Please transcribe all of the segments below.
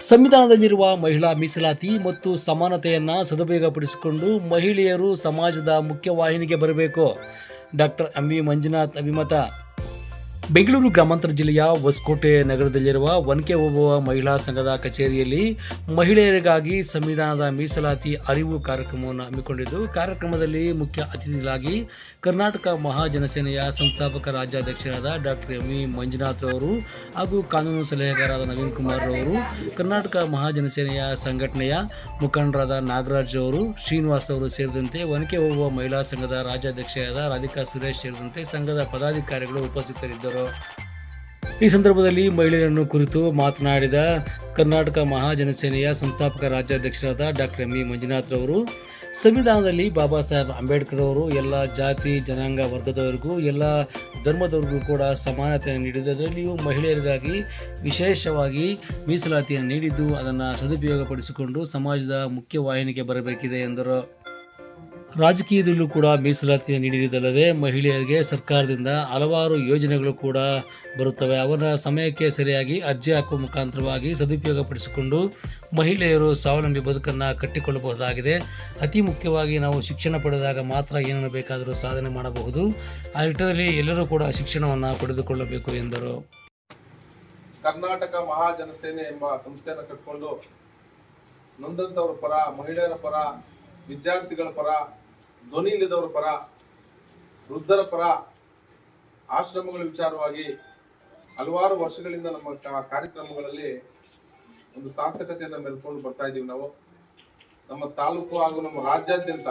ಸಂವಿಧಾನದಲ್ಲಿರುವ ಮಹಿಳಾ ಮೀಸಲಾತಿ ಮತ್ತು ಸಮಾನತೆಯನ್ನು ಸದುಪಯೋಗಪಡಿಸಿಕೊಂಡು ಮಹಿಳೆಯರು ಸಮಾಜದ ಮುಖ್ಯವಾಹಿನಿಗೆ ಬರಬೇಕು. ಡಾಕ್ಟರ್ ಎಂ ವಿ ಮಂಜುನಾಥ್ ಅಭಿಮತ. ಬೆಂಗಳೂರು ಗ್ರಾಮಾಂತರ ಜಿಲ್ಲೆಯ ಹೊಸಕೋಟೆ ನಗರದಲ್ಲಿರುವ ಒನಕೆ ಓಬವ್ವ ಮಹಿಳಾ ಸಂಘದ ಕಚೇರಿಯಲ್ಲಿ ಮಹಿಳೆಯರಿಗಾಗಿ ಸಂವಿಧಾನದ ಮೀಸಲಾತಿ ಅರಿವು ಕಾರ್ಯಕ್ರಮವನ್ನು ಹಮ್ಮಿಕೊಂಡಿದ್ದು, ಕಾರ್ಯಕ್ರಮದಲ್ಲಿ ಮುಖ್ಯ ಅತಿಥಿಗಳಾಗಿ ಕರ್ನಾಟಕ ಮಹಾಜನಸೇನೆಯ ಸಂಸ್ಥಾಪಕ ರಾಜ್ಯಾಧ್ಯಕ್ಷರಾದ ಡಾಕ್ಟರ್ ಎಂ ವಿ ಮಂಜುನಾಥ್ ಅವರು ಹಾಗೂ ಕಾನೂನು ಸಲಹೆಗಾರರಾದ ನವೀನ್ ಕುಮಾರ್ ಅವರು ಕರ್ನಾಟಕ ಮಹಾಜನಸೇನೆಯ ಸಂಘಟನೆಯ ಮುಖಂಡರಾದ ನಾಗರಾಜ್ ಅವರು ಶ್ರೀನಿವಾಸ್ ಅವರು ಸೇರಿದಂತೆ ಒನಕೆ ಓಬವ್ವ ಮಹಿಳಾ ಸಂಘದ ರಾಜ್ಯಾಧ್ಯಕ್ಷರಾದ ರಾಧಿಕಾ ಸುರೇಶ್ ಸೇರಿದಂತೆ ಸಂಘದ ಪದಾಧಿಕಾರಿಗಳು ಉಪಸ್ಥಿತರಿದ್ದರು. ಈ ಸಂದರ್ಭದಲ್ಲಿ ಮಹಿಳೆಯರನ್ನು ಕುರಿತು ಮಾತನಾಡಿದ ಕರ್ನಾಟಕ ಮಹಾಜನಸೇನೆಯ ಸಂಸ್ಥಾಪಕ ರಾಜ್ಯಾಧ್ಯಕ್ಷರಾದ ಡಾಕ್ಟರ್ ಎಂ. ವಿ ಮಂಜುನಾಥ್ ರವರು, ಸಂವಿಧಾನದಲ್ಲಿ ಬಾಬಾ ಸಾಹೇಬ್ ಅಂಬೇಡ್ಕರ್ ಅವರು ಎಲ್ಲ ಜಾತಿ, ಜನಾಂಗ ವರ್ಗದವರಿಗೂ, ಎಲ್ಲ ಧರ್ಮದವರಿಗೂ ಕೂಡ ಸಮಾನತೆಯನ್ನು ನೀಡಿದ್ದರಲ್ಲಿಯೂ ಮಹಿಳೆಯರಿಗಾಗಿ ವಿಶೇಷವಾಗಿ ಮೀಸಲಾತಿಯನ್ನು ನೀಡಿದ್ದು ಅದನ್ನು ಸದುಪಯೋಗಪಡಿಸಿಕೊಂಡು ಸಮಾಜದ ಮುಖ್ಯವಾಹಿನಿಗೆ ಬರಬೇಕಿದೆ ಎಂದರು. ರಾಜಕೀಯದಲ್ಲೂ ಕೂಡ ಮೀಸಲಾತಿಯನ್ನು ನೀಡಿರುವುದಲ್ಲದೆ ಮಹಿಳೆಯರಿಗೆ ಸರ್ಕಾರದಿಂದ ಹಲವಾರು ಯೋಜನೆಗಳು ಕೂಡ ಬರುತ್ತವೆ. ಅವರ ಸಮಯಕ್ಕೆ ಸರಿಯಾಗಿ ಅರ್ಜಿ ಹಾಕುವ ಮುಖಾಂತರವಾಗಿ ಸದುಪಯೋಗಪಡಿಸಿಕೊಂಡು ಮಹಿಳೆಯರು ಸ್ವಾವಲಂಬಿ ಬದುಕನ್ನು ಕಟ್ಟಿಕೊಳ್ಳಬಹುದಾಗಿದೆ. ಅತಿ ಮುಖ್ಯವಾಗಿ ನಾವು ಶಿಕ್ಷಣ ಪಡೆದಾಗ ಮಾತ್ರ ಏನನ್ನು ಬೇಕಾದರೂ ಸಾಧನೆ ಮಾಡಬಹುದು. ಆ ನಿಟ್ಟಿನಲ್ಲಿ ಎಲ್ಲರೂ ಕೂಡ ಶಿಕ್ಷಣವನ್ನು ಪಡೆದುಕೊಳ್ಳಬೇಕು ಎಂದರು. ಕರ್ನಾಟಕ ಮಹಾಜನಸೇನೆ ಎಂಬ ಸಂಸ್ಥೆಯನ್ನು ಕಟ್ಟಿಕೊಂಡು ನೊಂದಂತವರ ಪರ, ಮಹಿಳೆಯರ ಪರ, ವಿದ್ಯಾರ್ಥಿಗಳ ಪರ ಧ್ವನಿ ಪರ, ವೃದ್ಧರ ಪರ, ಆಶ್ರಮಗಳ ವಿಚಾರವಾಗಿ ಹಲವಾರು ವರ್ಷಗಳಿಂದ ನಮ್ಮ ಕಾರ್ಯಕ್ರಮಗಳಲ್ಲಿ ಒಂದು ಸಾರ್ಥಕತೆಯನ್ನು ಮೆಲ್ಕೊಂಡು ಬರ್ತಾ ಇದ್ದೀವಿ ನಾವು. ನಮ್ಮ ತಾಲೂಕು ಹಾಗೂ ನಮ್ಮ ರಾಜ್ಯಾದ್ಯಂತ,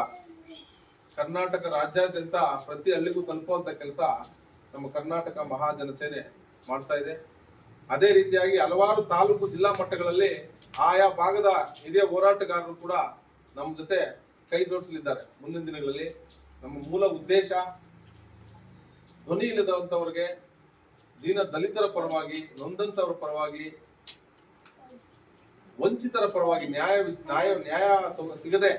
ಕರ್ನಾಟಕ ರಾಜ್ಯಾದ್ಯಂತ ಪ್ರತಿ ಹಳ್ಳಿಗೂ ತಲುಪುವಂತ ಕೆಲಸ ನಮ್ಮ ಕರ್ನಾಟಕ ಮಹಾಜನಸೇನೆ ಮಾಡ್ತಾ ಇದೆ. ಅದೇ ರೀತಿಯಾಗಿ ಹಲವಾರು ತಾಲೂಕು ಜಿಲ್ಲಾ ಮಟ್ಟಗಳಲ್ಲಿ ಆಯಾ ಭಾಗದ ಹಿರಿಯ ಹೋರಾಟಗಾರರು ಕೂಡ ನಮ್ಮ ಜೊತೆ ಕೈ ಜೋಡಿಸಲಿದ್ದಾರೆ. ಮುಂದಿನ ದಿನಗಳಲ್ಲಿ ನಮ್ಮ ಮೂಲ ಉದ್ದೇಶ ಧ್ವನಿ ಇಲ್ಲದಂತವ್ರಿಗೆ ದೀನ ದಲಿತರ ಪರವಾಗಿ, ನೊಂದಂತವರ ಪರವಾಗಿ, ವಂಚಿತರ ಪರವಾಗಿ ನ್ಯಾಯ ನ್ಯಾಯ ನ್ಯಾಯ ಸಿಗದೆ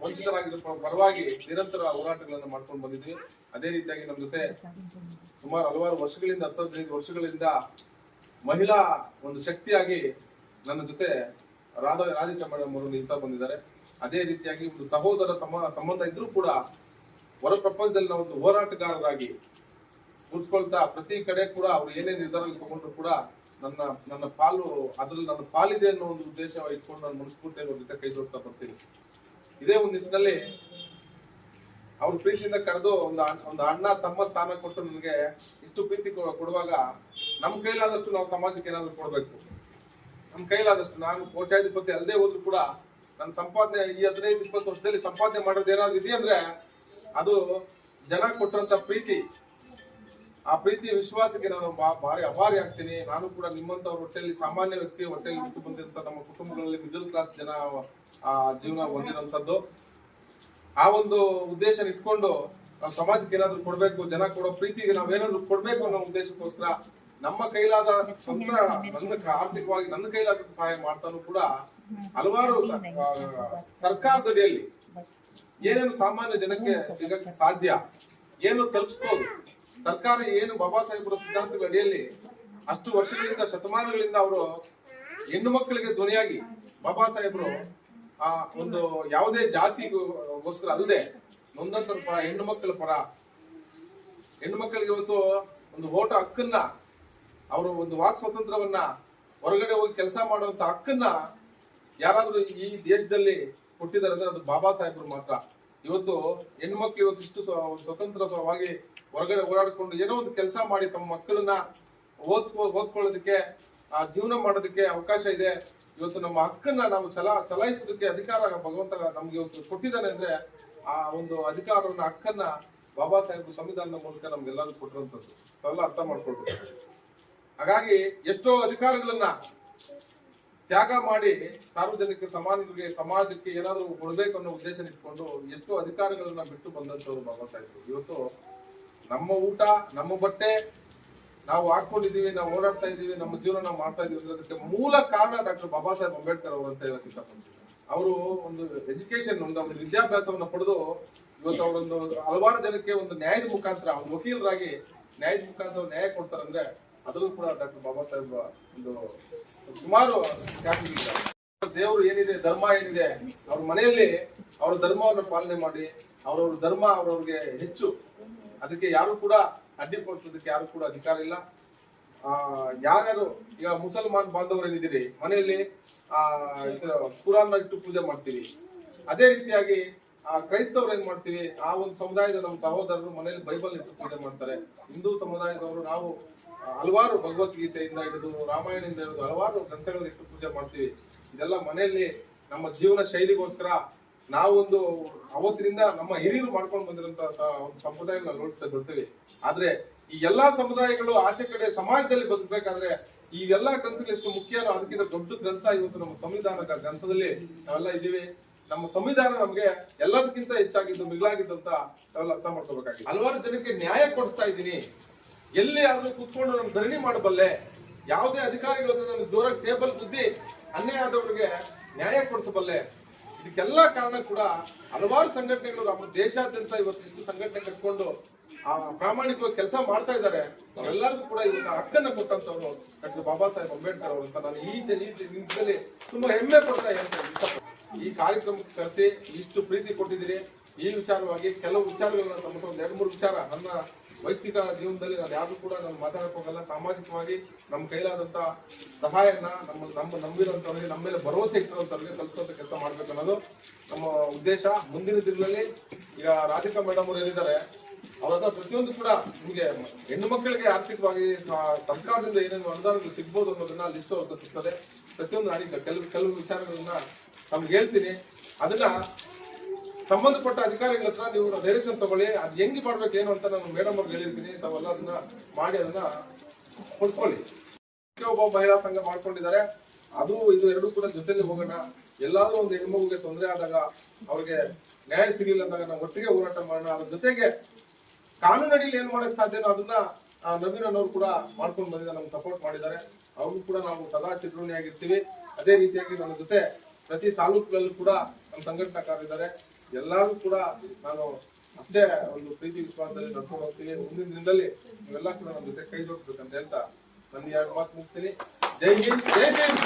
ವಂಚಿತರಾಗಿರೋ ಪರ- ಪರವಾಗಿ ನಿರಂತರ ಹೋರಾಟಗಳನ್ನು ಮಾಡ್ಕೊಂಡು ಬಂದಿದ್ವಿ. ಅದೇ ರೀತಿಯಾಗಿ ನಮ್ಮ ಜೊತೆ ಸುಮಾರು ಹಲವಾರು ವರ್ಷಗಳಿಂದ ಹತ್ತು ಹದಿನೈದು ವರ್ಷಗಳಿಂದ ಮಹಿಳಾ ಒಂದು ಶಕ್ತಿಯಾಗಿ ನನ್ನ ಜೊತೆ ರಾಧ ರಾಧಿಕಾ ಮೇಡಮ್ ಅವರು ನಿಲ್ತಾ ಬಂದಿದ್ದಾರೆ. ಅದೇ ರೀತಿಯಾಗಿ ಒಂದು ಸಹೋದರ ಸಮ, ಸಂಬಂಧ ಇದ್ರೂ ಕೂಡ ಹೊರ ಪ್ರಪಂಚದಲ್ಲಿ ನಾವು ಒಂದು ಹೋರಾಟಗಾರರಾಗಿ ಗುರುಸ್ಕೊಳ್ತಾ ಪ್ರತಿ ಕಡೆ ಕೂಡ ಅವ್ರು ಏನೇ ನಿರ್ಧಾರ ತಗೊಂಡ್ರು ಕೂಡ ನನ್ನ ನನ್ನ ಪಾಲು, ಅದ್ರಲ್ಲಿ ನನ್ನ ಪಾಲಿದೆ ಅನ್ನೋ ಒಂದು ಉದ್ದೇಶ ಇಟ್ಕೊಂಡು ನಾನು ಮನಸ್ಫೂರ್ತಿಯಾಗಿ ಅವ್ರ ಜೊತೆ ಕೈ ಜೋಡ್ತಾ ಬರ್ತೀನಿ. ಇದೇ ಒಂದು ನಿಟ್ಟಿನಲ್ಲಿ ಅವ್ರ ಪ್ರೀತಿಯಿಂದ ಕರೆದು ಒಂದು ಒಂದು ಅಣ್ಣ ತಮ್ಮ ಸ್ಥಾನ ಕೊಟ್ಟು ನನಗೆ ಇಷ್ಟು ಪ್ರೀತಿ ಕೊಡುವಾಗ ನಮ್ ಕೈಲಾದಷ್ಟು ನಾವು ಸಮಾಜಕ್ಕೆ ಏನಾದ್ರು ಕೊಡ್ಬೇಕು. ನಮ್ ಕೈಲಾದಷ್ಟು ನಾನು ಕೋಟ್ಯಾಧಿಪತಿ ಅಲ್ಲದೆ ಹೋದ್ರು ಕೂಡ ನನ್ನ ಸಂಪಾದನೆ ಈ ಹದಿನೈದು, ಇಪ್ಪತ್ತು ವರ್ಷದಲ್ಲಿ ಸಂಪಾದನೆ ಮಾಡೋದು ಏನಾದ್ರು ಇದೆಯಂದ್ರೆ ಅದು ಜನ ಕೊಟ್ಟಂತ ಪ್ರೀತಿ. ಆ ಪ್ರೀತಿ ವಿಶ್ವಾಸಕ್ಕೆ ನಾನು ಭಾರಿ ಅಭಾರಿ ಆಗ್ತೀನಿ. ನಾನು ಕೂಡ ನಿಮ್ಮಂತವ್ರ ಹೊಟ್ಟೆಯಲ್ಲಿ ಸಾಮಾನ್ಯ ವ್ಯಕ್ತಿ ಹೊಟ್ಟೆಯಲ್ಲಿ ಹುಟ್ಟು ಬಂದಿರಂತ ನಮ್ಮ ಕುಟುಂಬಗಳಲ್ಲಿ ಮಿಡಲ್ ಕ್ಲಾಸ್ ಜನ, ಆ, ಜೀವನ ಹೊಂದಿರುವಂತದ್ದು. ಆ ಒಂದು ಉದ್ದೇಶ ಇಟ್ಕೊಂಡು ನಾವು ಸಮಾಜಕ್ಕೆ ಏನಾದ್ರು ಕೊಡ್ಬೇಕು, ಜನ ಕೊಡೋ ಪ್ರೀತಿಗೆ ನಾವೇನಾದ್ರು ಕೊಡ್ಬೇಕು ಅನ್ನೋ ಉದ್ದೇಶಕ್ಕೋಸ್ಕರ ನಮ್ಮ ಕೈಲಾದ ಸ್ವಂತ ನನ್ನ ಆರ್ಥಿಕವಾಗಿ ನನ್ನ ಕೈಲಾದ ಸಹಾಯ ಮಾಡ್ತಾನು ಕೂಡ ಹಲವಾರು ಸರ್ಕಾರದಡಿಯಲ್ಲಿ ಏನೇನು ಸಾಮಾನ್ಯ ಜನಕ್ಕೆ ಸಿಗಕ್ಕೆ ಸಾಧ್ಯ, ಏನು ತಲುಪಿಸ್ಬೋದು ಸರ್ಕಾರ ಏನು ಬಾಬಾ ಸಾಹೇಬರ ಸಿದ್ಧಾಂತಗಳ ಅಡಿಯಲ್ಲಿ ಅಷ್ಟು ವರ್ಷಗಳಿಂದ, ಶತಮಾನಗಳಿಂದ ಅವರು ಹೆಣ್ಣು ಮಕ್ಕಳಿಗೆ ಧ್ವನಿಯಾಗಿ ಬಾಬಾ ಸಾಹೇಬರು, ಆ, ಒಂದು ಯಾವುದೇ ಜಾತಿಗೋಸ್ಕರ ಅಲ್ಲದೆ ನೊಂದಂತರ ಪರ, ಹೆಣ್ಣು ಮಕ್ಕಳ ಪರ, ಹೆಣ್ಣು ಮಕ್ಕಳಿಗೆ ಇವತ್ತು ಒಂದು ಓಟ ಹಕ್ಕನ್ನ ಅವರು ಒಂದು ವಾಕ್ ಸ್ವಾತಂತ್ರ್ಯವನ್ನ ಹೊರಗಡೆ ಹೋಗಿ ಕೆಲಸ ಮಾಡುವಂತ ಹಕ್ಕನ್ನ ಯಾರಾದ್ರೂ ಈ ದೇಶದಲ್ಲಿ ಕೊಟ್ಟಿದ್ದಾರೆ ಅಂದ್ರೆ ಅದು ಬಾಬಾ ಸಾಹೇಬ್ರು ಮಾತ್ರ. ಇವತ್ತು ಹೆಣ್ಮಕ್ಳು ಇವತ್ತು ಇಷ್ಟು ಸ್ವ- ಸ್ವತಂತ್ರವಾಗಿ ಹೊರಗಡೆ ಓಡಾಡಿಕೊಂಡು ಏನೋ ಒಂದು ಕೆಲಸ ಮಾಡಿ ತಮ್ಮ ಮಕ್ಕಳನ್ನ ಓದ್ ಓದ್ಕೊಳ್ಳೋದಕ್ಕೆ ಆ, ಜೀವನ ಮಾಡೋದಕ್ಕೆ ಅವಕಾಶ ಇದೆ. ಇವತ್ತು ನಮ್ಮ ಹಕ್ಕನ್ನ ನಾವು ಚಲ ಚಲಾಯಿಸೋದಕ್ಕೆ ಅಧಿಕಾರ ಭಗವಂತ ನಮ್ಗೆ ಇವತ್ತು ಕೊಟ್ಟಿದ್ದಾನೆ ಅಂದ್ರೆ ಆ ಒಂದು ಅಧಿಕಾರವನ್ನ, ಹಕ್ಕನ್ನ ಬಾಬಾ ಸಾಹೇಬ್ ಸಂವಿಧಾನದ ಮೂಲಕ ನಮ್ಗೆಲ್ಲರೂ ಕೊಟ್ಟಿರುವಂತದ್ದು. ಅವೆಲ್ಲ ಅರ್ಥ ಮಾಡ್ಕೊಳ್ಬೇಕು. ಹಾಗಾಗಿ ಎಷ್ಟೋ ಅಧಿಕಾರಗಳನ್ನ ತ್ಯಾಗ ಮಾಡಿ ಸಾರ್ವಜನಿಕ ಸಮಾಜಕ್ಕೆ ಸಮಾಜಕ್ಕೆ ಏನಾದರೂ ಕೊಡಬೇಕು ಅನ್ನೋ ಉದ್ದೇಶ ಇಟ್ಕೊಂಡು ಎಷ್ಟೋ ಅಧಿಕಾರಗಳನ್ನ ಬಿಟ್ಟು ಬಂದಂತವ್ರು ಬಾಬಾ ಸಾಹೇಬರು ಇವತ್ತು ನಮ್ಮ ಊಟ, ನಮ್ಮ ಬಟ್ಟೆ ನಾವು ಹಾಕೊಂಡಿದೀವಿ ನಾವು ಓಡಾಡ್ತಾ ಇದ್ದೀವಿ, ನಮ್ಮ ಜೀವನ ನಾವು ಮಾಡ್ತಾ ಇದೀವಿ ಅನ್ನೋದಕ್ಕೆ ಮೂಲ ಕಾರಣ ಡಾಕ್ಟರ್ ಬಾಬಾ ಸಾಹೇಬ್ ಅಂಬೇಡ್ಕರ್ ಅವರು ಅಂತ ಹೇಳಕ್ ಅವರು ಒಂದು ಎಜುಕೇಶನ್ ಒಂದು ಒಂದು ವಿದ್ಯಾಭ್ಯಾಸವನ್ನ ಪಡೆದು ಇವತ್ತು ಅವರೊಂದು ಹಲವಾರು ಜನಕ್ಕೆ ಒಂದು ನ್ಯಾಯದ ಮುಖಾಂತರ ಒಂದು ವಕೀಲರಾಗಿ ನ್ಯಾಯದ ಮುಖಾಂತರ ನ್ಯಾಯ ಕೊಡ್ತಾರಂದ್ರೆ ಅದರಲ್ಲೂ ಕೂಡ ಡಾಕ್ಟರ್ ಬಾಬಾ ಸಾಹೇಬ್ ಒಂದು ಸುಮಾರು ದೇವರು ಏನಿದೆ, ಧರ್ಮ ಏನಿದೆ, ಅವ್ರ ಮನೆಯಲ್ಲಿ ಅವ್ರ ಧರ್ಮವನ್ನು ಪಾಲನೆ ಮಾಡಿ, ಅವರವ್ರ ಧರ್ಮ ಅವ್ರವ್ರಿಗೆ ಹೆಚ್ಚು. ಅದಕ್ಕೆ ಯಾರು ಕೂಡ ಅಡ್ಡಿಪಡಿಸೋದಕ್ಕೆ ಯಾರು ಕೂಡ ಅಧಿಕಾರ ಇಲ್ಲ. ಆ, ಯಾರ್ಯಾರು ಈಗ ಮುಸಲ್ಮಾನ್ ಬಾಂಧವರು ಏನಿದ್ದೀರಿ ಮನೆಯಲ್ಲಿ, ಆ ಕುರಾನ್ ಇಟ್ಟು ಪೂಜೆ ಮಾಡ್ತೀವಿ ಅದೇ ರೀತಿಯಾಗಿ ಆ ಕ್ರೈಸ್ತವ್ರು ಏನ್ ಮಾಡ್ತೀವಿ? ಆ ಒಂದು ಸಮುದಾಯದ ನಮ್ಮ ಸಹೋದರರು ಮನೇಲಿ ಬೈಬಲ್ ಇಟ್ಟು ಪೂಜೆ ಮಾಡ್ತಾರೆ. ಹಿಂದೂ ಸಮುದಾಯದವರು ನಾವು ಹಲವಾರು ಭಗವದ್ಗೀತೆಯಿಂದ ಹಿಡಿದು ರಾಮಾಯಣದಿಂದ ಹಿಡಿದು ಹಲವಾರು ಗ್ರಂಥಗಳನ್ನ ಇಟ್ಟು ಪೂಜೆ ಮಾಡ್ತೀವಿ. ಇದೆಲ್ಲ ಮನೆಯಲ್ಲಿ ನಮ್ಮ ಜೀವನ ಶೈಲಿಗೋಸ್ಕರ ನಾವೊಂದು ಅವತ್ತಿನಿಂದ ನಮ್ಮ ಹಿರಿಯರು ಮಾಡ್ಕೊಂಡು ಬಂದಿರಂತ ಒಂದು ಸಂಪ್ರದಾಯ ನಾವು ನೋಡ್ತಾ ಬರ್ತೀವಿ. ಆದ್ರೆ ಈ ಎಲ್ಲಾ ಸಮುದಾಯಗಳು ಆಚೆ ಕಡೆ ಸಮಾಜದಲ್ಲಿ ಬದುಕಬೇಕಾದ್ರೆ ಇವೆಲ್ಲ ಗ್ರಂಥಗಳು ಎಷ್ಟು ಮುಖ್ಯನೋ ಅದಕ್ಕಿಂತ ದೊಡ್ಡ ಗ್ರಂಥ ಇವತ್ತು ನಮ್ಮ ಸಂವಿಧಾನದ ಗ್ರಂಥದಲ್ಲಿ ನಾವೆಲ್ಲ ಇದ್ದೀವಿ. ನಮ್ಮ ಸಂವಿಧಾನ ನಮಗೆ ಎಲ್ಲದಕ್ಕಿಂತ ಹೆಚ್ಚಾಗಿದ್ದು ಮಿಗಿಲಾಗಿದ್ದು ಅಂತ ನಾವೆಲ್ಲ ಅರ್ಥ ಮಾಡ್ಕೋಬೇಕಾಗಿದೆ ಹಲವಾರು ಜನಕ್ಕೆ ನ್ಯಾಯ ಕೊಡಿಸ್ತಾ ಇದ್ದೀನಿ. ಎಲ್ಲಿ ಆದ್ರೂ ಕುತ್ಕೊಂಡು ನಾನು ಧರಣಿ ಮಾಡಬಲ್ಲೆ, ಯಾವುದೇ ಅಧಿಕಾರಿಗಳು ನನಗೆ ಜೋರಾಗಿ ಟೇಬಲ್ ಸುದ್ದಿ ಅನ್ಯಾಯ ಆದವರಿಗೆ ನ್ಯಾಯ ಕೊಡಿಸಬಲ್ಲೆ. ಇದಕ್ಕೆಲ್ಲ ಕಾರಣ ಕೂಡ ಹಲವಾರು ಸಂಘಟನೆಗಳು ನಮ್ಮ ದೇಶಾದ್ಯಂತ ಇವತ್ತು ಇಷ್ಟು ಸಂಘಟನೆ ಕಟ್ಕೊಂಡು ಆ ಪ್ರಾಮಾಣಿಕವಾಗಿ ಕೆಲಸ ಮಾಡ್ತಾ ಇದ್ದಾರೆ. ಅವರೆಲ್ಲರಿಗೂ ಕೂಡ ಇವತ್ತು ಹಕ್ಕನ್ನ ಕೊಟ್ಟಂತವ್ರು ಡಾಕ್ಟರ್ ಬಾಬಾ ಸಾಹೇಬ್ ಅಂಬೇಡ್ಕರ್ ಅವರು ಅಂತ ನಾನು ಈ ನಿಮಿಷದಲ್ಲಿ ತುಂಬಾ ಹೆಮ್ಮೆ ಪಡ್ತಾ ಇದ್ದೀನಿ ಈ ಕಾರ್ಯಕ್ರಮಕ್ಕೆ ಕರೆಸಿ ಇಷ್ಟು ಪ್ರೀತಿ ಕೊಟ್ಟಿದ್ದೀರಿ. ಈ ವಿಚಾರವಾಗಿ ಕೆಲವು ವಿಚಾರಗಳನ್ನ ತಮ್ಮ ಒಂದು ಎರಡು ಮೂರು ವಿಚಾರ ನನ್ನ ವೈಯಕ್ತಿಕ ಜೀವನದಲ್ಲಿ ನಾನು ಯಾರು ಕೂಡ ನಾನು ಮಾತಾಡಕ್ ಹೋಗಲ್ಲ. ಸಾಮಾಜಿಕವಾಗಿ ನಮ್ಮ ಕೈಲಾದಂತ ಸಹಾಯನ ನಮ್ಮ ನಮ್ಮ ನಂಬಿರೋಂಥವ್ರಿಗೆ ನಮ್ಮ ಮೇಲೆ ಭರವಸೆ ಇಟ್ಟಿರೋಂಥವ್ರಿಗೆ ತಲುಪುವಂತ ಕೆಲಸ ಮಾಡ್ಬೇಕು ಅನ್ನೋದು ನಮ್ಮ ಉದ್ದೇಶ. ಮುಂದಿನ ದಿನಗಳಲ್ಲಿ ಈಗ ರಾಧಿಕಾ ಮೇಡಮ್ ಅವರು ಏನಿದ್ದಾರೆ ಅವ್ರ ಹತ್ರ ಪ್ರತಿಯೊಂದು ಕೂಡ ನಿಮಗೆ ಹೆಣ್ಣು ಮಕ್ಕಳಿಗೆ ಆರ್ಥಿಕವಾಗಿ ಸರ್ಕಾರದಿಂದ ಏನೇನು ಅನುದಾನಗಳು ಸಿಗ್ಬೋದು ಅನ್ನೋದನ್ನ ಲಿಸ್ಟ್ ಅವ್ರ ಸಿಗ್ತದೆ. ಪ್ರತಿಯೊಂದು ನಾನೀಗ ಕೆಲವು ಕೆಲವು ವಿಚಾರಗಳನ್ನ ನಮ್ಗೆ ಹೇಳ್ತೀನಿ, ಅದನ್ನ ಸಂಬಂಧಪಟ್ಟ ಅಧಿಕಾರಿಗಳ ಹತ್ರ ನೀವು ಡೈರೆಕ್ಷನ್ ತಗೊಳ್ಳಿ, ಅದ್ ಹೆಂಗ್ ಮಾಡ್ಬೇಕು ಏನು ಅಂತ ನಾನು ಮೇಡಮ್ ಅವ್ರಿಗೆ ಹೇಳಿರ್ತೀನಿ ತಾವೆಲ್ಲ ಅದನ್ನ ಮಾಡಿ, ಅದನ್ನ ಕೊಟ್ಕೊಳ್ಳಿ. ಒಬ್ಬ ಮಹಿಳಾ ಸಂಘ ಮಾಡ್ಕೊಂಡಿದ್ದಾರೆ, ಅದು ಇದು ಎರಡು ಕೂಡ ಜೊತೆಲಿ ಹೋಗೋಣ. ಎಲ್ಲಾದ್ರೂ ಒಂದು ಹೆಣ್ಮಗುಗೆ ತೊಂದರೆ ಆದಾಗ ಅವ್ರಿಗೆ ನ್ಯಾಯ ಸಿಗಲಿಲ್ಲ ಅಂದಾಗ ನಾವು ಒಟ್ಟಿಗೆ ಹೋರಾಟ ಮಾಡೋಣ. ಅದ್ರ ಜೊತೆಗೆ ಕಾನೂನು ಅಡಿಯಲ್ಲಿ ಏನ್ ಮಾಡಕ್ ಸಾಧ್ಯನೋ ಅದನ್ನ ನವೀನ್ ಅನ್ನೋರು ಕೂಡ ಮಾಡ್ಕೊಂಡು ಬಂದಿದ್ದಾರೆ, ನಮ್ಗೆ ಸಪೋರ್ಟ್ ಮಾಡಿದ್ದಾರೆ. ಅವ್ರಿಗೂ ಕೂಡ ನಾವು ಸದಾ ಆಗಿರ್ತೀವಿ ಅದೇ ರೀತಿಯಾಗಿ ನನ್ನ ಜೊತೆ ಪ್ರತಿ ತಾಲೂಕುಗಳಲ್ಲೂ ಕೂಡ ನಮ್ಮ ಸಂಘಟನಾಕಾರರಿದ್ದಾರೆ ಎಲ್ಲರೂ ಕೂಡ ನಾನು ಅಷ್ಟೇ ಒಂದು ಪ್ರೀತಿ ವಿಶ್ವಾಸದಲ್ಲಿ ನಡ್ಕೊಂಡು ಹೋಗ್ತೀನಿ. ಮುಂದಿನ ದಿನದಲ್ಲಿ ನೀವೆಲ್ಲ ಕೂಡ ನಮ್ಮ ಜೊತೆ ಕೈ ಜೋಡಿಸ್ಬೇಕಂತ ಹೇಳ್ತಾ ನನ್ನ ಎರಡು ಮಾತು ಮುಗಿಸ್ತೀನಿ. ಜೈ ಹಿಂದ್ ಜೈ ಹಿಂದ್!